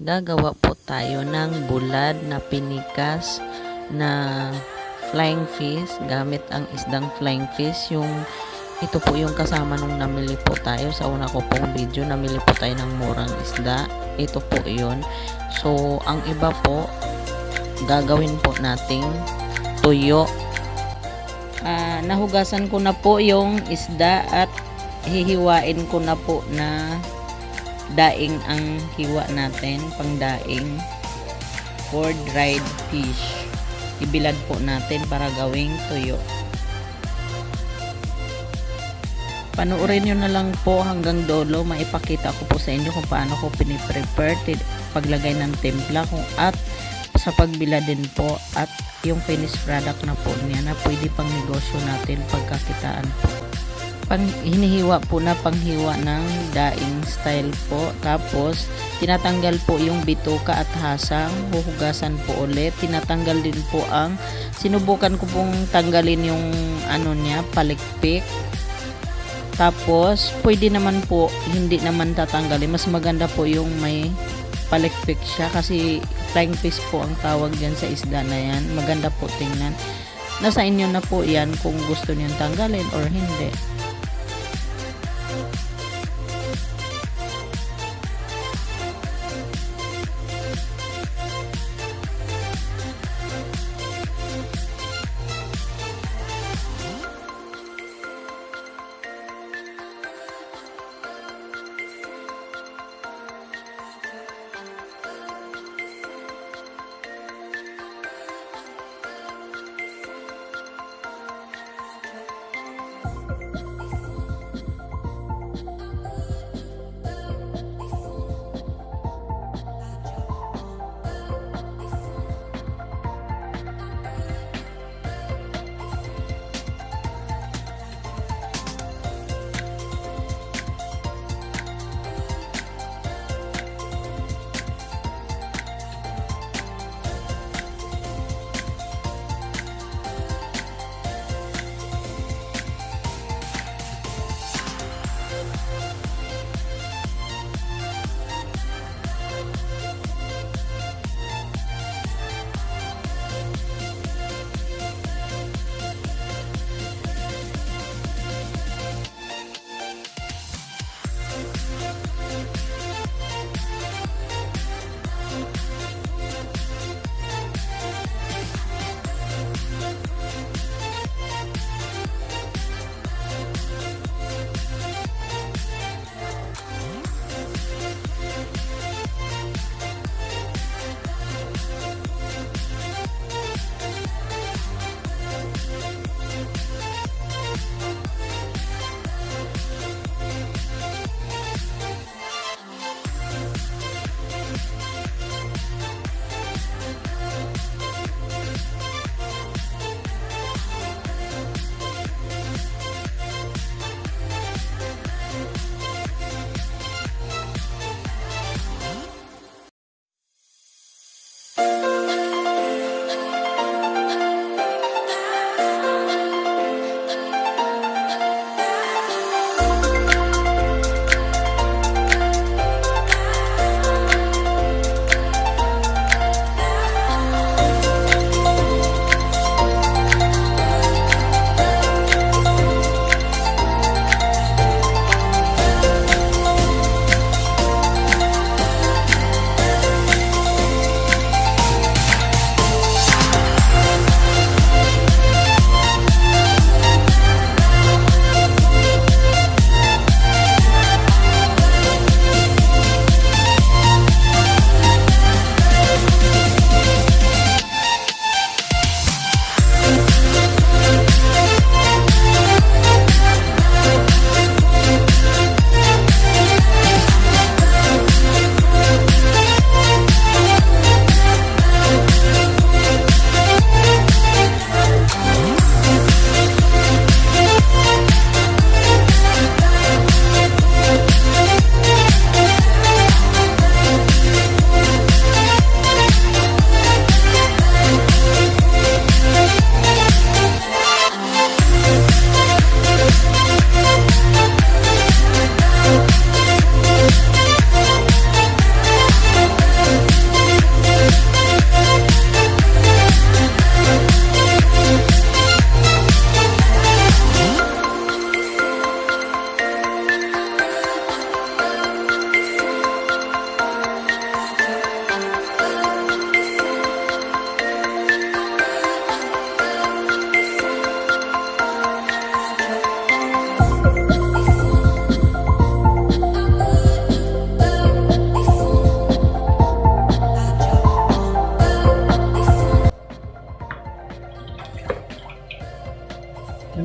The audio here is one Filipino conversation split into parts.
gagawa po tayo ng bulad na pinikas na flying fish. Gamit ang isdang flying fish. Yung ito po yung kasama nung namili po tayo. Sa una ko pong video namili po tayo ng murang isda. Ito po yun. So ang iba po gagawin po nating tuyo. Ah, nahugasan ko na po yung isda at hihiwain ko na po na daing ang hiwa natin pang daing. For dried fish. Ibilad po natin para gawing tuyo panoorin nyo na lang po hanggang dolo maipakita ko po sa inyo kung paano ko piniprepare paglagay ng timpla kung at sa pagbila din po at yung finished product na po niya na pwede pang negosyo natin pagkakitaan po pang hinihiwa po na panghiwa ng daing style po. Tapos, tinatanggal po yung bituka at hasang, huhugasan po ulit. Tinatanggal din po ang, sinubukan ko pong tanggalin yung ano niya, palikpik. Tapos, pwede naman po, hindi naman tatanggalin. Mas maganda po yung may palikpik siya kasi flying fish po ang tawag dyan sa isda na yan. Maganda po tingnan. Nasa inyo na po yan kung gusto niyong tanggalin or hindi.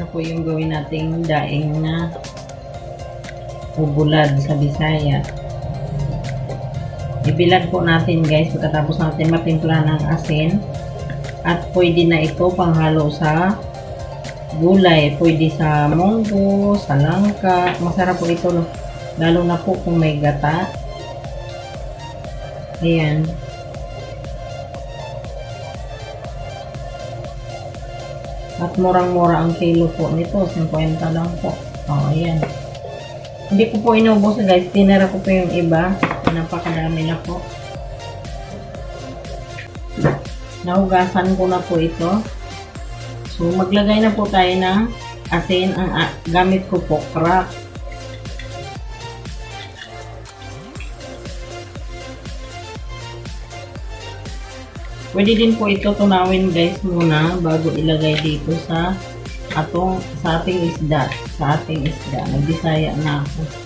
Ating daing na ubulad sa Bisaya. Ibilad po natin guys pagkatapos natin matimpla ng asin. At pwede na ito panghalo sa gulay. Pwede sa munggo, sa langka. Masarap po ito. Lalo na po kung may gata. Ayan. At murang-mura ang kilo po nito. 50 lang po. O, ayan. Hindi ko po inubos guys. Tinira ko po yung iba. Napakadami na po. Nahugasan ko na po ito. So, maglagay na po tayo ng asin. Ang ah, gamit ko po, crack. Pwede din po ito tunawin guys muna bago ilagay dito sa atong sa ating isda. Sa ating isda. Nagbisaya na ako.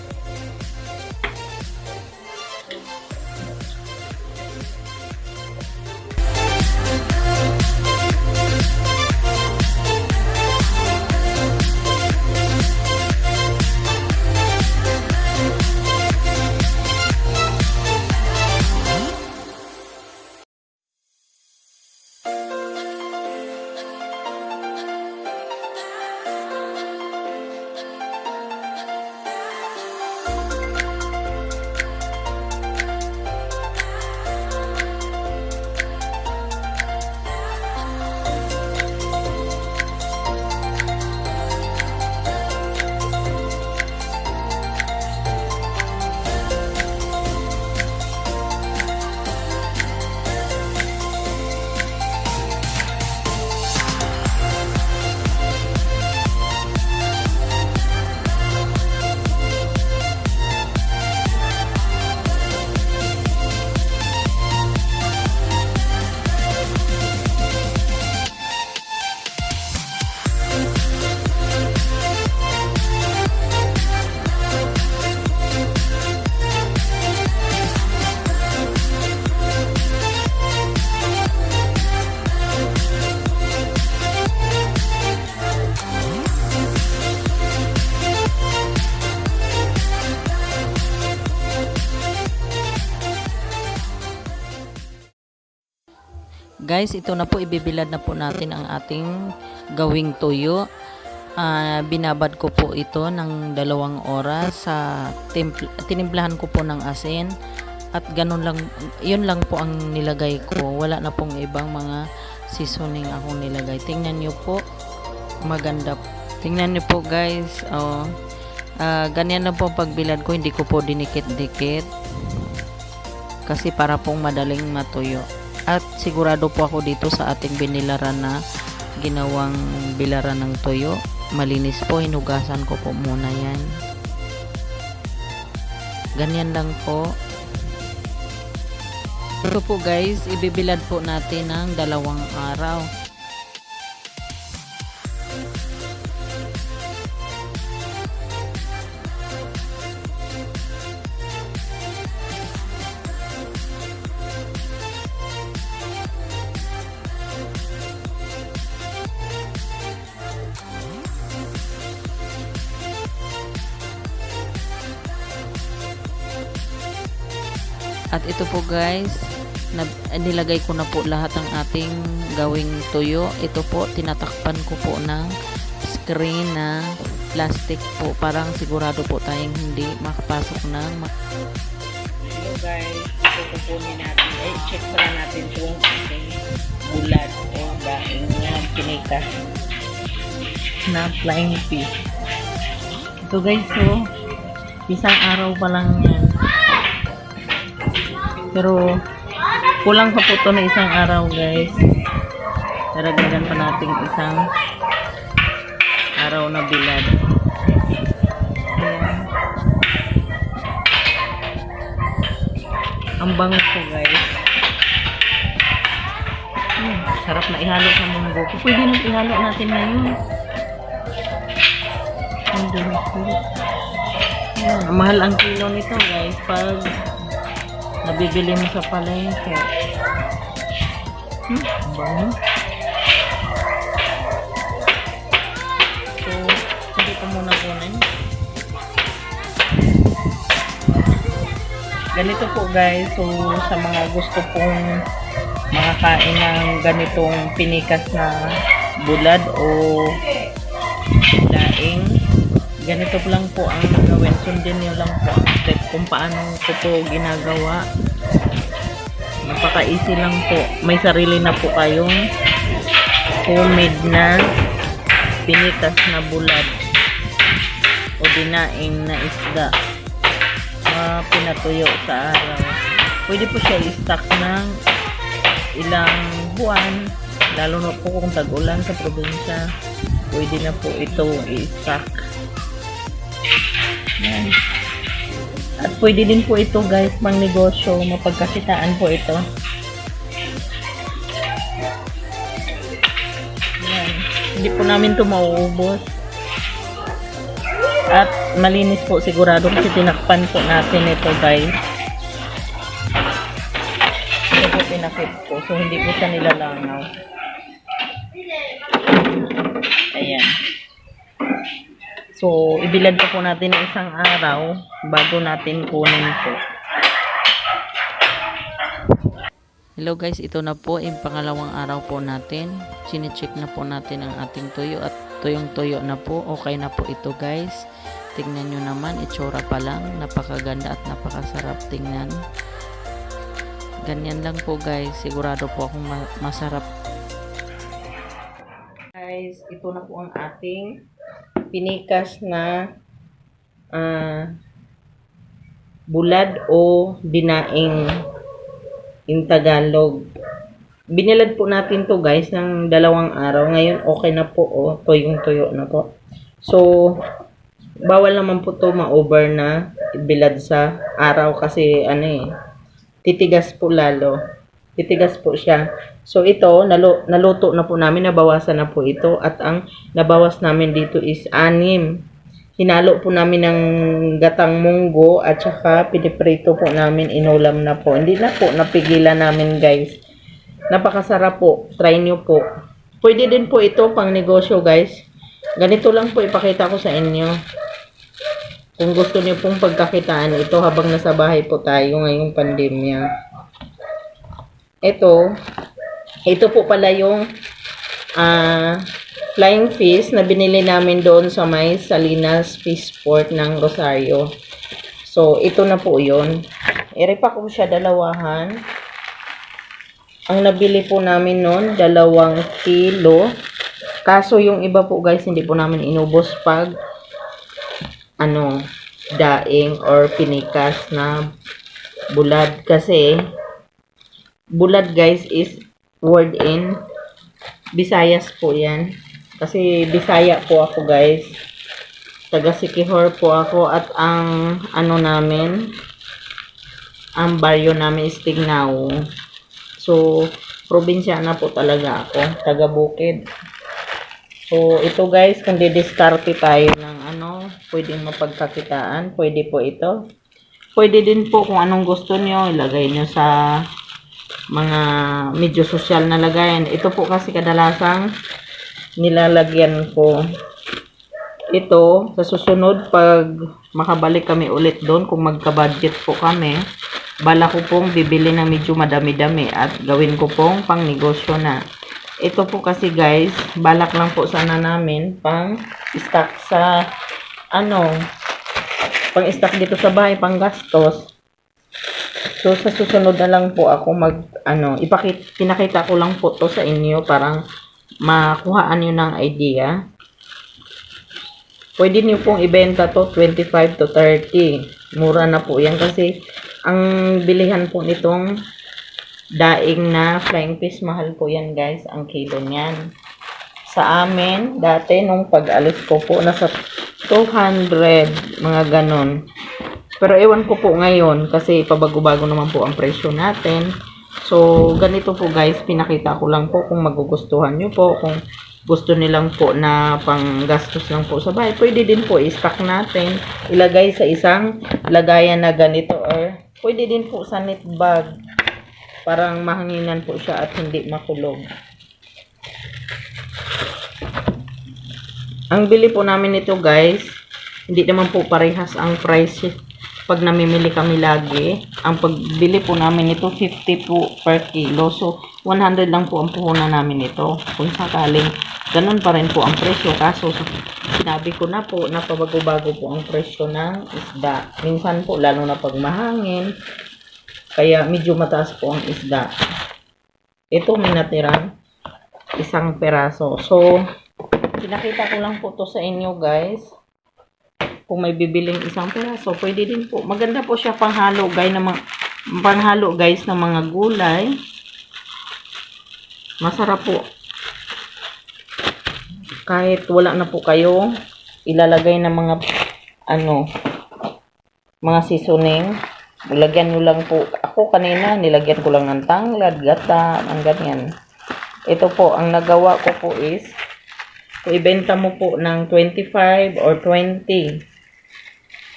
Guys, ito na po ibibilad na po natin ang ating gawing tuyo. Ah, binabad ko po ito ng dalawang oras sa tinimplahan ko po ng asin. At ganun lang yun lang po ang nilagay ko. Wala na pong ibang mga seasoning akong nilagay. Tingnan nyo po maganda. Tingnan nyo po guys oh, Ah, ganyan na po pagbilad ko. Hindi ko po dinikit-dikit. Kasi para pong madaling matuyo at sigurado po ako dito sa ating binilaran na ginawang bilaran ng tuyo. Malinis po, hinugasan ko po muna yan. Ganyan lang po. Ito po guys, ibibilad po natin ng dalawang araw. Ito po guys, nilagay ko na po lahat ng ating gawing tuyo. Ito po, tinatakpan ko po ng screen na plastic po. Parang sigurado po tayong hindi makapasok ng Hello guys, ito kukunin natin. Eh, check pala natin kung bulad o daing na pinika na flying fish. Ito guys, so, isang araw pa lang yan. Pero, kulang pa po to na isang araw, guys. Daragdagan pa natin isang araw na bilad. Ayan. Ang bango po, guys. Hmm, sarap na ihalo sa munggo. Pwede nang ihalo natin ngayon. Ang dami po. Ayan, mahal ang kilo nito, guys. Pag nabibili mo sa palengke. Hmm, ang bango. So, hindi ko muna kunin. Ganito po guys. So, sa mga gusto pong makakain ng ganitong pinikas na bulad o daing, ganito lang po ang gawin. Sundin nyo lang po kung paano ko po ginagawa. Napaka-easy lang po. May sarili na po kayong homemade na pinitas na bulad o dinaing na isda na pinatuyo sa araw. Pwede po siya i-stock ng ilang buwan, lalo na po kung tag-ulan sa probinsya. Pwede na po ito i-stock. Yan. At pwede din po ito guys, mang negosyo, mapagkasitaan po ito. Yan. Hindi po namin ito mauubos. At malinis po sigurado kasi tinakpan po natin ito guys. Ito po pinakit po. So hindi po siya nilalangaw. Ayan. So, ibilad pa po natin ng isang araw bago natin kunin po. Hello guys, ito na po yung pangalawang araw po natin. Sine-check na po natin ang ating tuyo at tuyong-tuyo na po. Okay na po ito guys. Tingnan nyo naman, itsura pa lang. Napakaganda at napakasarap tingnan. Ganyan lang po guys. Sigurado po akong ma- masarap. Guys, ito na po ang ating pinikas na ah, bulad o dinaing in Tagalog. Binilad po natin to guys ng dalawang araw. Ngayon okay na po oh, tuyong-tuyo na po. So, bawal naman po to ma-over na bilad sa araw kasi ano eh, titigas po lalo. Titigas po siya. So ito, naluto na po namin, nabawasan na po ito at ang nabawas namin dito is anim. Hinalo po namin ng gatang munggo at saka piniprito po namin, inulam na po. Hindi na po, napigilan namin guys. Napakasarap po. Try nyo po. Pwede din po ito pang negosyo guys. Ganito lang po ipakita ko sa inyo. Kung gusto niyo pong pagkakitaan ito habang nasa bahay po tayo ngayong pandemya. Ito, ito po pala yung ah, flying fish na binili namin doon sa may Salinas Fishport ng Rosario. So, ito na po yun. Irepa ko siya dalawahan. Ang nabili po namin noon, dalawang kilo. Kaso yung iba po guys, hindi po namin inubos pag ano, daing or pinikas na bulad. Kasi, bulad guys is word in Visayas po yan. Kasi Bisaya po ako guys. Taga Sikihor po ako at ang ano namin, ang baryo namin is Tignao. So, probinsya na po talaga ako. Taga Bukid. So, ito guys, kung didiskarte tayo ng ano, pwedeng mapagkakitaan, pwede po ito. Pwede din po kung anong gusto nyo, ilagay nyo sa mga medyo social na lagayan. Ito po kasi kadalasang nilalagyan ko. Ito, sa susunod, pag makabalik kami ulit doon, kung magka-budget po kami, bala ko pong bibili ng medyo madami-dami at gawin ko pong pang negosyo na. Ito po kasi guys, balak lang po sana namin pang stock sa ano, pang stock dito sa bahay, pang gastos. So, sa susunod na lang po ako mag, ano, ipakit, pinakita ko lang po to sa inyo, parang makuhaan nyo ng idea. Pwede niyo pong ibenta to 25 to 30. Mura na po yan kasi ang bilihan po nitong daing na flying fish, mahal po yan guys, ang kilo niyan. Sa amin, dati nung pag-alis ko po, nasa 200, mga ganon. Pero ewan ko po ngayon kasi pabago-bago naman po ang presyo natin. So, ganito po guys, pinakita ko lang po kung magugustuhan nyo po, kung gusto nilang po na pang gastos lang po sa bahay. Pwede din po i-stock natin, ilagay sa isang lagayan na ganito or pwede din po sa knit bag. Parang mahanginan po siya at hindi makulog. Ang bili po namin ito guys, hindi naman po parehas ang price pag namimili kami lagi. Ang pagbili po namin ito 50 po per kilo. So 100 lang po ang puhunan namin ito. Kung sakaling ganun pa rin po ang presyo. Kaso sinabi ko na po na pabago-bago po ang presyo ng isda. Minsan po lalo na pag mahangin. Kaya medyo mataas po ang isda. Ito may natirang isang peraso. So, pinakita ko lang po to sa inyo guys. Kung may bibiling isang peraso, pwede din po. Maganda po siya panghalo guys ng mga panghalo guys ng mga gulay. Masarap po. Kahit wala na po kayo ilalagay ng mga ano mga seasoning. Lagyan nyo lang po. Ako kanina nilagyan ko lang ng tanglad, gata, ang ganyan. Ito po, ang nagawa ko po is, kung ibenta mo po ng 25 or 20,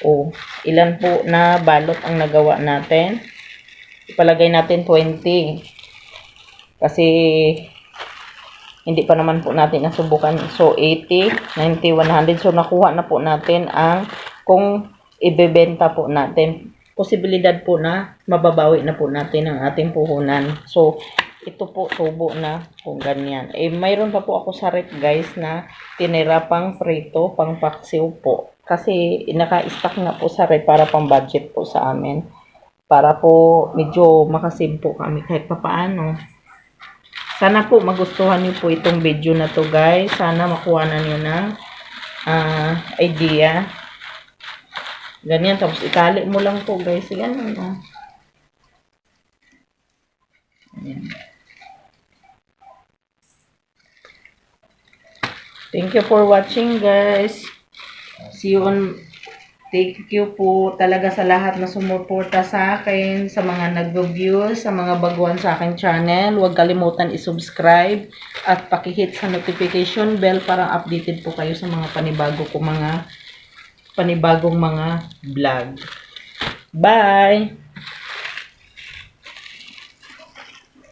o ilan po na balot ang nagawa natin, ipalagay natin 20. Kasi, hindi pa naman po natin nasubukan. So, 80, 90, 100. So, nakuha na po natin ang, kung ibebenta po natin, posibilidad po na mababawi na po natin ang ating puhunan. So, ito po tubo na kung ganyan. Eh, mayroon pa po ako sa rep guys na tinira pang prito, pang paksiw po. Kasi naka-stack nga po sa rep para pang budget po sa amin. Para po medyo makasave po kami kahit papaano. Sana po magustuhan niyo po itong video na to guys. Sana makuha na niyo ng ah, idea. Ganyan, tapos itali mo lang po guys. Yan, ano. Ayan. Thank you for watching guys. See you on Thank you po talaga sa lahat na sumuporta sa akin, sa mga nag-views, sa mga baguhan sa akin channel. Huwag kalimutan i-subscribe at pakihit sa notification bell para updated po kayo sa mga panibago ko mga panibagong mga vlog. Bye!